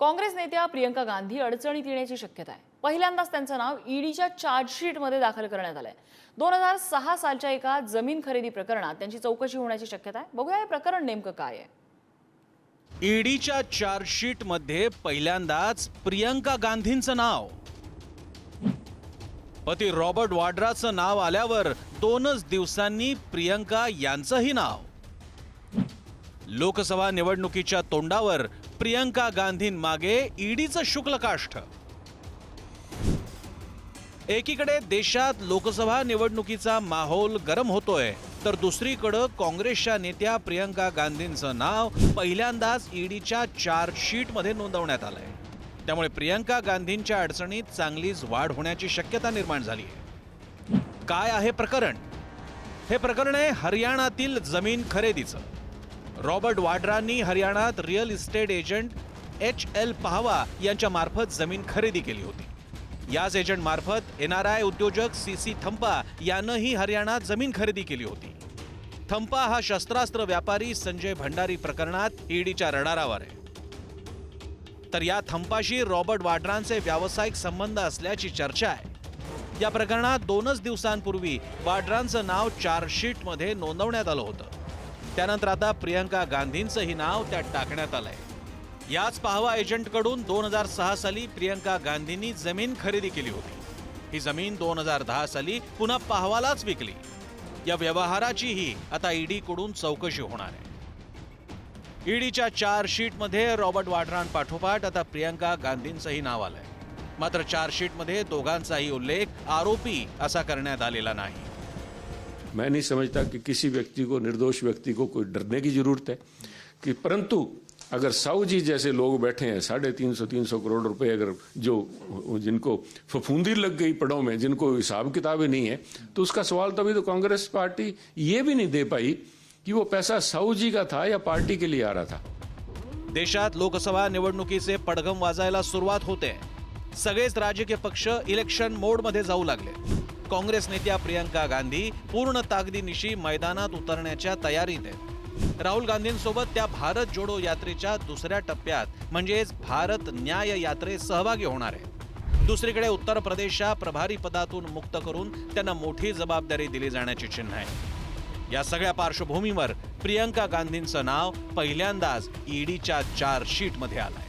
काँग्रेस नेत्या प्रियंका गांधी अडचणीत येण्याची शक्यता आहे. पहिल्यांदाच त्यांचं नाव ईडीच्या चार्जशीटमध्ये दाखल करण्यात आलंय. दोन हजार सहा सालच्या एका जमीन खरेदी प्रकरणात त्यांची चौकशी होण्याची शक्यता आहे. बघूया हे प्रकरण नेमकं काय आहे. ईडीच्या चार्जशीटमध्ये पहिल्यांदाच प्रियंका गांधींचं नाव. पती रॉबर्ट वाड्राचं नाव आल्यावर दोनच दिवसांनी प्रियंका यांचंही नाव. लोकसभा निवडणुकीच्या तोंडावर प्रियंका गांधींमागे ईडीचं शुक्लकाष्ठ. एकीकडे देशात लोकसभा निवडणुकीचा माहोल गरम होतोय तर दुसरीकडं काँग्रेसच्या नेत्या प्रियंका गांधींचं नाव पहिल्यांदाच ईडीच्या चार्जशीटमध्ये नोंदवण्यात आलंय. त्यामुळे प्रियंका गांधींच्या अडचणीत चांगलीच वाढ होण्याची शक्यता निर्माण झाली आहे काय आहे प्रकरण? हे प्रकरण आहे हरियाणातील जमीन खरेदीचं. रॉबर्ट वाड्रांनी हरियाणात real estate agent H L Pahwa यांच्या मार्फत जमीन खरेदी केली होती. याच एजंट मार्फत एन आर आय उद्योजक सी सी थंपा यानंही हरियाणात जमीन खरेदी केली होती. थंपा हा शस्त्रास्त्र व्यापारी संजय भंडारी प्रकरणात ईडीच्या रडारावर आहे. तर या थंपाशी रॉबर्ट वाड्रांचे व्यावसायिक संबंध असल्याची चर्चा आहे. या प्रकरणात दोनच दिवसांपूर्वी वाड्रांचं नाव चार्जशीटमध्ये नोंदवण्यात आलं होतं. त्यानंतर आता प्रियंका गांधींचंही नाव त्यात टाकण्यात आलंय. याच पाहवा एजंटकडून दोन हजार सहा साली प्रियंका गांधींनी जमीन खरेदी केली होती. ही जमीन दोन हजार दहा साली पुन्हा पाहवालाच विकली. या व्यवहाराचीही आता ईडीकडून चौकशी होणार आहे. ईडीच्या चार्जशीटमध्ये रॉबर्ट वाड्रांपाठोपाठ आता प्रियंका गांधींचंही नाव आलंय. मात्र चार्जशीटमध्ये दोघांचाही उल्लेख आरोपी असा करण्यात आलेला नाही. मैं नहीं समझता कि किसी व्यक्ति को, निर्दोष व्यक्ति को कोई डरने की ज़रूरत है कि परंतु अगर साहू जी जैसे लोग बैठे हैं, साढ़े तीन सौ तीन सौ करोड़ रुपए अगर जो, जिनको फफूंदी लग गई पड़ों में, जिनको हिसाब किताब ही नहीं है तो उसका सवाल तभी तो कांग्रेस पार्टी ये भी नहीं दे पाई कि वो पैसा साहू जी का था या पार्टी के लिए आ रहा था। देशात लोकसभा निवडणुकीचे पडघम वाजायला सुरुवात होते सगळेच राजकीय पक्ष इलेक्शन मोड मोडमध्ये जाऊ लागले। काँग्रेस नेत्या प्रियंका गांधी पूर्ण ताकदीनिशी मैदानात उतरण्याच्या तयारीत आहेत. राहुल गांधींसोबत त्या भारत जोडो यात्रेच्या दुसऱ्या टप्प्यात म्हणजेच भारत न्याय यात्रेत सहभागी होणार आहेत. दुसरीकडे उत्तर प्रदेशच्या प्रभारी पदातून मुक्त करून त्यांना मोठी जबाबदारी दिली जाण्याची चिन्ह आहे. या सगळ्या पार्श्वभूमीवर प्रियंका गांधींचं नाव पहिल्यांदाच ईडीच्या चार्जशीट आलं आलंय.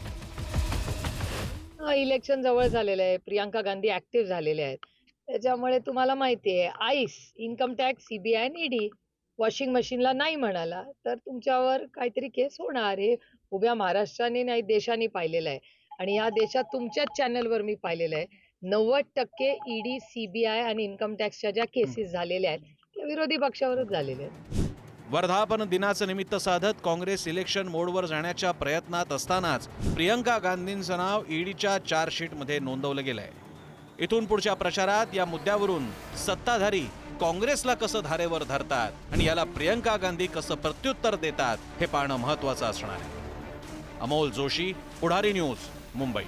हा, इलेक्शन जवळ झालेलं आहे. प्रियांका गांधी ऍक्टिव्ह झालेले आहेत. त्याच्यामुळे तुम्हाला माहिती आहे आईस इन्कम टॅक्स सीबीआय आणि ईडी वॉशिंग मशीनला नाही म्हणाला तर तुमच्यावर काहीतरी केस होणार हे उभ्या महाराष्ट्राने नाही देशाने पाहिलेलं आहे. आणि या देशात तुमच्याच चॅनलवर मी पाहिलेलं आहे. नव्वद टक्के ईडी सीबीआय आणि इन्कम टॅक्सच्या ज्या केसेस झालेल्या आहेत त्या विरोधी पक्षावरच झालेल्या आहेत. वर्धापन दिनाचं निमित्त साधत काँग्रेस इलेक्शन मोडवर जाण्याच्या प्रयत्नात असतानाच प्रियंका गांधींचं नाव ईडीच्या चार्जशीटमध्ये नोंदवलं गेलं आहे इथून पुढच्या प्रचारात या मुद्द्यावरून सत्ताधारी काँग्रेसला कसं धारेवर धरतात आणि याला प्रियंका गांधी कसं प्रत्युत्तर देतात हे पाहणं महत्वाचं असणार आहे. अमोल जोशी पुढारी न्यूज मुंबई.